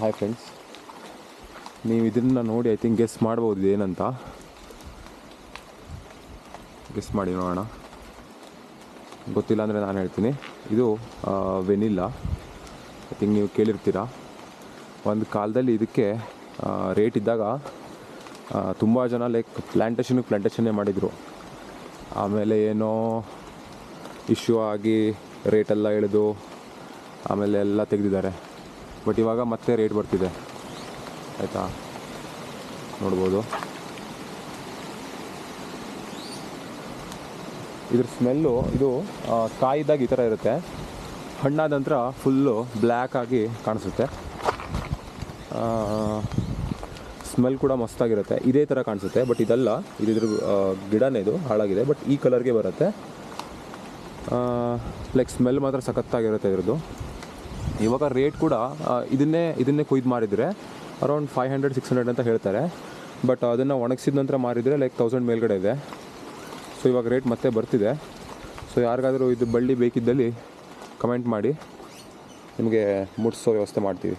Hi friends ನೀವು ಇದನ್ನ ನೋಡಿ ಐ ಥಿಂಕ್ ಗೆಸ್ ಮಾಡ್ಬೋದು ಏನಂತ ಗೆಸ್ ಮಾಡಿ ನೋಡೋಣ. ಗೊತ್ತಿಲ್ಲ ಅಂದರೆ ನಾನು ಹೇಳ್ತೀನಿ. ಇದು ವೆನಿಲ್ಲ ಐ ಥಿಂಕ್ ನೀವು ಕೇಳಿರ್ತೀರ. ಒಂದು ಕಾಲದಲ್ಲಿ ಇದಕ್ಕೆ ರೇಟ್ ಇದ್ದಾಗ ತುಂಬ ಜನ ಲೈಕ್ ಪ್ಲ್ಯಾಂಟೇಷನ್ಗೆ ಪ್ಲ್ಯಾಂಟೇಷನ್ನೇ ಮಾಡಿದರು. ಆಮೇಲೆ ಏನೋ ಇಶ್ಯೂ ಆಗಿ ರೇಟೆಲ್ಲ ಇಳಿದು, ಆಮೇಲೆ ಎಲ್ಲ ತೆಗೆದಿದ್ದಾರೆ. ಬಟ್ ಇವಾಗ ಮತ್ತೆ ರೇಟ್ ಬರ್ತಿದೆ. ಆಯಿತಾ? ನೋಡ್ಬೋದು. ಇದ್ರ ಸ್ಮೆಲ್ಲು ಇದು ಕಾಯಿದಾಗ ಈ ಥರ ಇರುತ್ತೆ. ಹಣ್ಣಾದ ನಂತರ ಫುಲ್ಲು ಬ್ಲ್ಯಾಕ್ ಆಗಿ ಕಾಣಿಸುತ್ತೆ. ಸ್ಮೆಲ್ ಕೂಡ ಮಸ್ತಾಗಿರುತ್ತೆ. ಇದೇ ಥರ ಕಾಣಿಸುತ್ತೆ ಬಟ್ ಇದಲ್ಲ ಇದ್ರ ಗಿಡನೇ ಇದು, ಹಾಳಾಗಿದೆ ಬಟ್ ಈ ಕಲರ್ಗೆ ಬರುತ್ತೆ. ಲೈಕ್ ಸ್ಮೆಲ್ ಮಾತ್ರ ಸಖತ್ತಾಗಿರುತ್ತೆ ಇದ್ರದ್ದು. ಇವಾಗ ರೇಟ್ ಕೂಡ ಇದನ್ನೇ ಇದನ್ನೇ ಕೊಯ್ದು ಮಾರಿದರೆ around five hundred six hundred ಅಂತ ಹೇಳ್ತಾರೆ. ಬಟ್ ಅದನ್ನು ಒಣಗಿಸಿದ ನಂತರ ಮಾರಿದರೆ ಲೈಕ್ ತೌಸಂಡ್ ಮೇಲ್ಗಡೆ ಇದೆ. ಸೊ ಇವಾಗ ರೇಟ್ ಮತ್ತೆ ಬರ್ತಿದೆ. ಸೊ ಯಾರಿಗಾದರೂ ಇದು ಬಳ್ಳಿ ಬೇಕಿದ್ದಲ್ಲಿ ಕಮೆಂಟ್ ಮಾಡಿ. ನಿಮಗೆ ಮುಟ್ಸೋ ವ್ಯವಸ್ಥೆ ಮಾಡ್ತೀವಿ.